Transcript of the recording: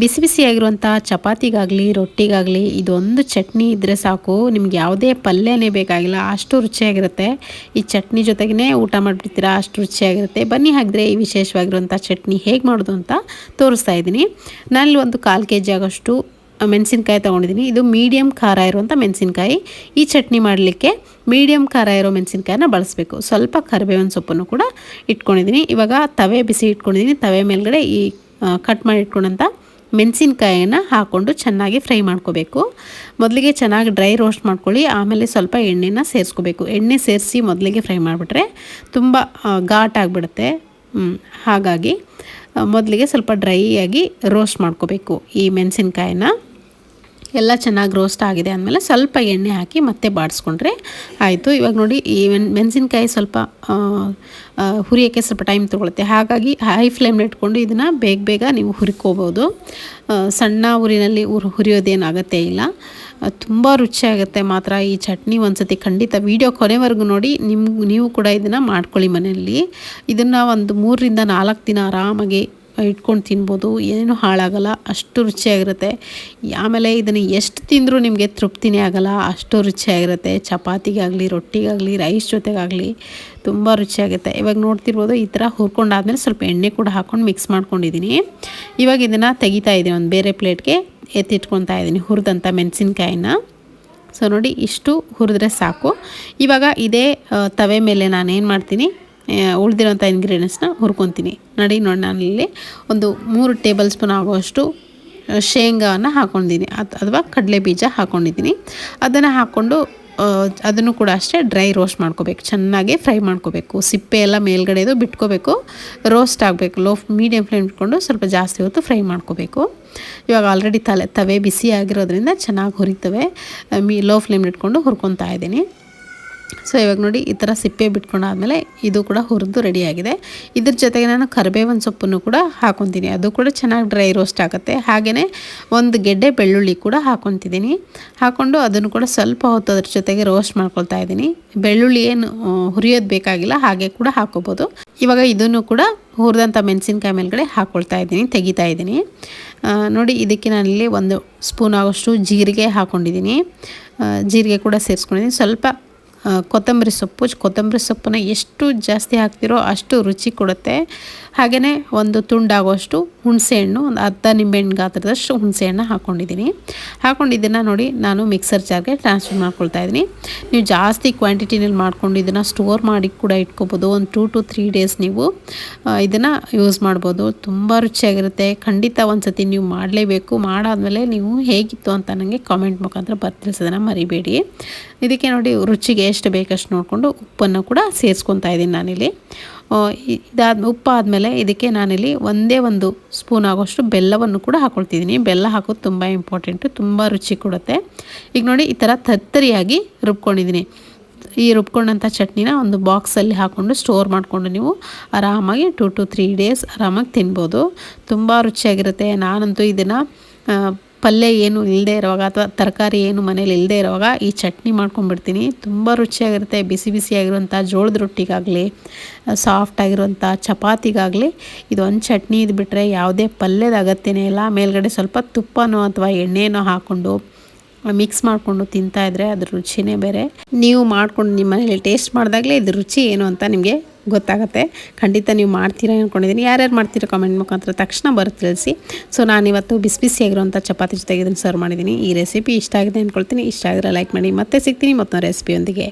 ಬಿಸಿ ಬಿಸಿಯಾಗಿರುವಂಥ ಚಪಾತಿಗಾಗಲಿ, ರೊಟ್ಟಿಗಾಗಲಿ, ಇದೊಂದು ಚಟ್ನಿ ಇದ್ದರೆ ಸಾಕು. ನಿಮ್ಗೆ ಯಾವುದೇ ಪಲ್ಯನೇ ಬೇಕಾಗಿಲ್ಲ, ಅಷ್ಟು ರುಚಿಯಾಗಿರುತ್ತೆ. ಈ ಚಟ್ನಿ ಜೊತೆಗೇ ಊಟ ಮಾಡಿಬಿಡ್ತೀರಾ, ಅಷ್ಟು ರುಚಿಯಾಗಿರುತ್ತೆ. ಬನ್ನಿ ಹಾಕಿದ್ರೆ ಈ ವಿಶೇಷವಾಗಿರುವಂಥ ಚಟ್ನಿ ಹೇಗೆ ಮಾಡೋದು ಅಂತ ತೋರಿಸ್ತಾ ಇದ್ದೀನಿ. ನಾನಲ್ಲಿ ಒಂದು ಕಾಲು ಕೆ ಜಿ ಆಗೋಷ್ಟು ಮೆಣಸಿನ್ಕಾಯಿ ತೊಗೊಂಡಿದ್ದೀನಿ. ಇದು ಮೀಡಿಯಮ್ ಖಾರ ಇರುವಂಥ ಮೆಣಸಿನ್ಕಾಯಿ. ಈ ಚಟ್ನಿ ಮಾಡಲಿಕ್ಕೆ ಮೀಡಿಯಮ್ ಖಾರ ಇರೋ ಮೆಣಸಿನ್ಕಾಯನ್ನ ಬಳಸಬೇಕು. ಸ್ವಲ್ಪ ಕರಿಬೇವಿನ ಸೊಪ್ಪನ್ನು ಕೂಡ ಇಟ್ಕೊಂಡಿದ್ದೀನಿ. ಇವಾಗ ತವೆ ಬಿಸಿ ಇಟ್ಕೊಂಡಿದ್ದೀನಿ. ತವೆ ಮೇಲ್ಗಡೆ ಈ ಕಟ್ ಮಾಡಿ ಇಟ್ಕೊಂಡಂಥ ಮೆಣಸಿನ್ಕಾಯಿನ ಹಾಕ್ಕೊಂಡು ಚೆನ್ನಾಗಿ ಫ್ರೈ ಮಾಡ್ಕೋಬೇಕು. ಮೊದಲಿಗೆ ಚೆನ್ನಾಗಿ ಡ್ರೈ ರೋಸ್ಟ್ ಮಾಡ್ಕೊಳ್ಳಿ, ಆಮೇಲೆ ಸ್ವಲ್ಪ ಎಣ್ಣೆನ ಸೇರಿಸ್ಕೋಬೇಕು. ಎಣ್ಣೆ ಸೇರಿಸಿ ಮೊದಲಿಗೆ ಫ್ರೈ ಮಾಡಿಬಿಟ್ರೆ ತುಂಬ ಘಾಟ್ ಆಗಿಬಿಡುತ್ತೆ. ಹಾಗಾಗಿ ಮೊದಲಿಗೆ ಸ್ವಲ್ಪ ಡ್ರೈ ಆಗಿ ರೋಸ್ಟ್ ಮಾಡ್ಕೋಬೇಕು ಈ ಮೆಣಸಿನ್ಕಾಯಿನ ಎಲ್ಲ ಚೆನ್ನಾಗಿ ರೋಸ್ಟ್ ಆಗಿದೆ ಅಂದಮೇಲೆ ಸ್ವಲ್ಪ ಎಣ್ಣೆ ಹಾಕಿ ಮತ್ತೆ ಬಾಡಿಸ್ಕೊಂಡ್ರೆ ಆಯಿತು. ಇವಾಗ ನೋಡಿ ಈ ಮೆಣಸಿನ್ಕಾಯಿ ಸ್ವಲ್ಪ ಹುರಿಯೋಕ್ಕೆ ಸ್ವಲ್ಪ ಟೈಮ್ ತೊಗೊಳುತ್ತೆ. ಹಾಗಾಗಿ ಹೈ ಫ್ಲೇಮ್ನ ಇಟ್ಕೊಂಡು ಇದನ್ನು ಬೇಗ ಬೇಗ ನೀವು ಹುರ್ಕೋಬೋದು. ಸಣ್ಣ ಊರಿನಲ್ಲಿ ಉರ್ ಹುರಿಯೋದೇನು ಆಗುತ್ತೆ ಇಲ್ಲ ತುಂಬ ರುಚಿಯಾಗುತ್ತೆ ಮಾತ್ರ ಈ ಚಟ್ನಿ ಒಂದ್ಸತಿ ಖಂಡಿತ ವೀಡಿಯೋ ಕೊನೆವರೆಗೂ ನೋಡಿ ನಿಮ್ಗೆ ನೀವು ಕೂಡ ಇದನ್ನು ಮಾಡ್ಕೊಳ್ಳಿ ಮನೆಯಲ್ಲಿ. ಇದನ್ನು ಒಂದು ಮೂರರಿಂದ ನಾಲ್ಕು ದಿನ ಆರಾಮಾಗಿ ಇಟ್ಕೊಂಡು ತಿನ್ಬೋದು ಏನೇನು ಹಾಳಾಗಲ್ಲ, ಅಷ್ಟು ರುಚಿಯಾಗಿರುತ್ತೆ. ಆಮೇಲೆ ಇದನ್ನು ಎಷ್ಟು ತಿಂದರೂ ನಿಮಗೆ ತೃಪ್ತಿನೇ ಆಗಲ್ಲ, ಅಷ್ಟು ರುಚಿಯಾಗಿರುತ್ತೆ. ಚಪಾತಿಗಾಗಲಿ, ರೊಟ್ಟಿಗಾಗಲಿ, ರೈಸ್ ಜೊತೆಗಾಗಲಿ, ತುಂಬ ರುಚಿಯಾಗುತ್ತೆ. ಇವಾಗ ನೋಡ್ತಿರ್ಬೋದು, ಈ ಥರ ಹುರ್ಕೊಂಡಾದ್ಮೇಲೆ ಸ್ವಲ್ಪ ಎಣ್ಣೆ ಕೂಡ ಹಾಕ್ಕೊಂಡು ಮಿಕ್ಸ್ ಮಾಡ್ಕೊಂಡಿದ್ದೀನಿ. ಇವಾಗ ಇದನ್ನು ತೆಗಿತಾ ಇದ್ದೀನಿ, ಒಂದು ಬೇರೆ ಪ್ಲೇಟ್ಗೆ ಎತ್ತಿಟ್ಕೊತಾ ಇದ್ದೀನಿ, ಹುರಿದಂಥ ಮೆಣಸಿನ್ಕಾಯಿನ. ಸೊ ನೋಡಿ, ಇಷ್ಟು ಹುರಿದ್ರೆ ಸಾಕು. ಇವಾಗ ಇದೇ ತವೆ ಮೇಲೆ ನಾನೇನು ಮಾಡ್ತೀನಿ ಉಳಿದಿರೋಂಥ ಇಂಗ್ರೀಡಿಯೆಂಟ್ಸ್ನ ಹುರ್ಕೊತೀನಿ. ನೋಡಿ ನೋಡಿ ನಾನಿಲ್ಲಿ ಒಂದು ಮೂರು ಟೇಬಲ್ ಸ್ಪೂನ್ ಆಗುವಷ್ಟು ಶೇಂಗಾನ ಹಾಕ್ಕೊಂಡಿದ್ದೀನಿ ಅಥವಾ ಕಡಲೆ ಬೀಜ ಹಾಕ್ಕೊಂಡಿದ್ದೀನಿ ಅದನ್ನು ಹಾಕ್ಕೊಂಡು ಅದನ್ನು ಕೂಡ ಅಷ್ಟೇ ಡ್ರೈ ರೋಸ್ಟ್ ಮಾಡ್ಕೋಬೇಕು. ಚೆನ್ನಾಗಿ ಫ್ರೈ ಮಾಡ್ಕೋಬೇಕು. ಸಿಪ್ಪೆ ಎಲ್ಲ ಮೇಲ್ಗಡೆದು ಬಿಟ್ಕೋಬೇಕು. ರೋಸ್ಟ್ ಆಗಬೇಕು. ಲೋ ಮೀಡಿಯಮ್ ಫ್ಲೇಮ್ ಇಟ್ಕೊಂಡು ಸ್ವಲ್ಪ ಜಾಸ್ತಿ ಹೊತ್ತು ಫ್ರೈ ಮಾಡ್ಕೋಬೇಕು. ಇವಾಗ ಆಲ್ರೆಡಿ ತಲೆ, ತವೆ ಬಿಸಿ ಆಗಿರೋದ್ರಿಂದ ಚೆನ್ನಾಗಿ ಹುರಿತವೆ. ಮೀ, ಲೋ ಫ್ಲೇಮ್ ಇಟ್ಕೊಂಡು ಹುರ್ಕೊತಾ ಇದ್ದೀನಿ. ಸೊ ಇವಾಗ ನೋಡಿ, ಈ ಥರ ಸಿಪ್ಪೆ ಬಿಟ್ಕೊಂಡಾದಮೇಲೆ ಇದು ಕೂಡ ಹುರಿದು ರೆಡಿಯಾಗಿದೆ ಇದ್ರ ಜೊತೆಗೆ ನಾನು ಕರಿಬೇವಿನ ಸೊಪ್ಪನ್ನು ಕೂಡ ಹಾಕೊತೀನಿ. ಅದು ಕೂಡ ಚೆನ್ನಾಗಿ ಡ್ರೈ ರೋಸ್ಟ್ ಆಗುತ್ತೆ. ಹಾಗೆಯೇ ಒಂದು ಗೆಡ್ಡೆ ಬೆಳ್ಳುಳ್ಳಿ ಕೂಡ ಹಾಕೊತಿದ್ದೀನಿ. ಹಾಕ್ಕೊಂಡು ಅದನ್ನು ಕೂಡ ಸ್ವಲ್ಪ ಹೊತ್ತು ಅದ್ರ ಜೊತೆಗೆ ರೋಸ್ಟ್ ಮಾಡ್ಕೊಳ್ತಾ ಇದ್ದೀನಿ. ಬೆಳ್ಳುಳ್ಳಿ ಏನು ಹುರಿಯೋದು ಬೇಕಾಗಿಲ್ಲ, ಹಾಗೆ ಕೂಡ ಹಾಕೋಬೋದು. ಇವಾಗ ಇದನ್ನು ಕೂಡ ಹುರಿದಂಥ ಮೆಣಸಿನ್ಕಾಯಿ ಮೇಲ್ಗಡೆ ಹಾಕ್ಕೊಳ್ತಾ ಇದ್ದೀನಿ, ತೆಗಿತಾ ಇದ್ದೀನಿ. ನೋಡಿ, ಇದಕ್ಕೆ ನಾನಿಲ್ಲಿ ಒಂದು ಸ್ಪೂನ್ ಆಗೋಷ್ಟು ಜೀರಿಗೆ ಹಾಕ್ಕೊಂಡಿದ್ದೀನಿ ಜೀರಿಗೆ ಕೂಡ ಸೇರಿಸ್ಕೊಂಡಿದ್ದೀನಿ. ಸ್ವಲ್ಪ ಕೊತ್ತಂಬರಿ ಸೊಪ್ಪು ಕೊತ್ತಂಬರಿ ಸೊಪ್ಪನ್ನ ಎಷ್ಟು ಜಾಸ್ತಿ ಹಾಕ್ತಿರೋ ಅಷ್ಟು ರುಚಿ ಕೊಡುತ್ತೆ ಹಾಗೆಯೇ ಒಂದು ತುಂಡಾಗುವಷ್ಟು ಹುಣಸೆಹಣ್ಣು, ಒಂದು ಅರ್ಧ ನಿಂಬೆಹಣ್ಣು ಗಾತ್ರದಷ್ಟು ಹುಣಸೆಹಣ್ಣು ಹಾಕ್ಕೊಂಡಿದ್ದೀನಿ ಹಾಕ್ಕೊಂಡು ಇದನ್ನು ನೋಡಿ ನಾನು ಮಿಕ್ಸರ್ ಜಾರ್ಗೆ ಟ್ರಾನ್ಸ್ಫರ್ ಮಾಡ್ಕೊಳ್ತಾ ಇದ್ದೀನಿ. ನೀವು ಜಾಸ್ತಿ ಕ್ವಾಂಟಿಟಿನಲ್ಲಿ ಮಾಡ್ಕೊಂಡು ಇದನ್ನು ಸ್ಟೋರ್ ಮಾಡಿ ಕೂಡ ಇಟ್ಕೋಬೋದು. ಒಂದು ಟೂ ಟು ತ್ರೀ ಡೇಸ್ ನೀವು ಇದನ್ನು ಯೂಸ್ ಮಾಡ್ಬೋದು. ತುಂಬ ರುಚಿಯಾಗಿರುತ್ತೆ. ಖಂಡಿತ ಒಂದು ಸತಿ ನೀವು ಮಾಡಲೇಬೇಕು. ಮಾಡಾದಮೇಲೆ ನೀವು ಹೇಗಿತ್ತು ಅಂತ ನನಗೆ ಕಾಮೆಂಟ್ ಮುಖಾಂತರ ಬರ್ತಿಲ್ಸೋದನ್ನು ಮರಿಬೇಡಿ. ಇದಕ್ಕೆ ನೋಡಿ ರುಚಿಗೆ ಎಷ್ಟು ಬೇಕಷ್ಟು ನೋಡಿಕೊಂಡು ಉಪ್ಪನ್ನು ಕೂಡ ಸೇರಿಸ್ಕೊತಾ ಇದ್ದೀನಿ ನಾನಿಲ್ಲಿ. ಇದಾದ ಉಪ್ಪು ಆದಮೇಲೆ ಇದಕ್ಕೆ ನಾನಿಲ್ಲಿ ಒಂದೇ ಒಂದು ಸ್ಪೂನ್ ಆಗೋಷ್ಟು ಬೆಲ್ಲವನ್ನು ಕೂಡ ಹಾಕೊಳ್ತಿದ್ದೀನಿ. ಬೆಲ್ಲ ಹಾಕೋದು ತುಂಬ ಇಂಪಾರ್ಟೆಂಟು, ತುಂಬ ರುಚಿ ಕೊಡುತ್ತೆ. ಈಗ ನೋಡಿ, ಈ ಥರ ತತ್ತರಿಯಾಗಿ ರುಬ್ಕೊಂಡಿದ್ದೀನಿ. ಈ ರುಬ್ಕೊಂಡಂಥ ಚಟ್ನಿನ ಒಂದು ಬಾಕ್ಸಲ್ಲಿ ಹಾಕ್ಕೊಂಡು ಸ್ಟೋರ್ ಮಾಡಿಕೊಂಡು ನೀವು ಆರಾಮಾಗಿ ಟು ಟು ತ್ರೀ ಡೇಸ್ ಆರಾಮಾಗಿ ತಿನ್ಬೋದು. ತುಂಬ ರುಚಿಯಾಗಿರುತ್ತೆ. ನಾನಂತೂ ಇದನ್ನು ಪಲ್ಯ ಏನು ಇಲ್ಲದೆ ಇರುವಾಗ ಅಥವಾ ತರಕಾರಿ ಏನು ಮನೇಲಿ ಇಲ್ಲದೆ ಇರುವಾಗ ಈ ಚಟ್ನಿ ಮಾಡ್ಕೊಂಡ್ಬಿಡ್ತೀನಿ. ತುಂಬ ರುಚಿಯಾಗಿರುತ್ತೆ, ಬಿಸಿ ಬಿಸಿಯಾಗಿರುವಂಥ ಜೋಳದ ರೊಟ್ಟಿಗಾಗಲಿ ಸಾಫ್ಟ್ ಆಗಿರುವಂಥ ಚಪಾತಿಗಾಗಲಿ. ಇದು ಒಂದು ಚಟ್ನಿ ಇದು ಬಿಟ್ಟರೆ ಯಾವುದೇ ಪಲ್ಯದ ಅಗತ್ಯನೇ ಇಲ್ಲ. ಮೇಲ್ಗಡೆ ಸ್ವಲ್ಪ ತುಪ್ಪನೋ ಅಥವಾ ಎಣ್ಣೆನೋ ಹಾಕ್ಕೊಂಡು ಮಿಕ್ಸ್ ಮಾಡಿಕೊಂಡು ತಿಂತಾಯಿದ್ರೆ ಅದ್ರ ರುಚಿನೇ ಬೇರೆ. ನೀವು ಮಾಡ್ಕೊಂಡು ನಿಮ್ಮ ಮನೇಲಿ ಟೇಸ್ಟ್ ಮಾಡಿದಾಗಲೇ ಇದು ರುಚಿ ಏನು ಅಂತ ನಿಮಗೆ ಗೊತ್ತಾಗುತ್ತೆ. ಖಂಡಿತ ನೀವು ಮಾಡ್ತೀರಾ ಅಂದ್ಕೊಂಡಿದ್ದೀನಿ ಯಾರ್ಯಾರು ಮಾಡ್ತೀರಾ ಕಮೆಂಟ್ ಮುಖಾಂತರ ತಕ್ಷಣ ಬರುತ್ತೆ ತಿಳಿಸಿ. ಸೊ ನಾನಿವತ್ತು ಬಿಸಿ ಬಿಸಿಯಾಗಿರುವಂಥ ಚಪಾತಿ ಜೊತೆಗೆ ಇದನ್ನು ಸರ್ವ್ ಮಾಡಿದ್ದೀನಿ ಈ ರೆಸಿಪಿ ಇಷ್ಟ ಆಗಿದೆ ಅಂದ್ಕೊಳ್ತೀನಿ ಇಷ್ಟ ಆಗಿರೋ ಲೈಕ್ ಮಾಡಿ. ಮತ್ತೆ ಸಿಗ್ತೀನಿ ಮತ್ತೊಂದು ರೆಸಿಪಿಯೊಂದಿಗೆ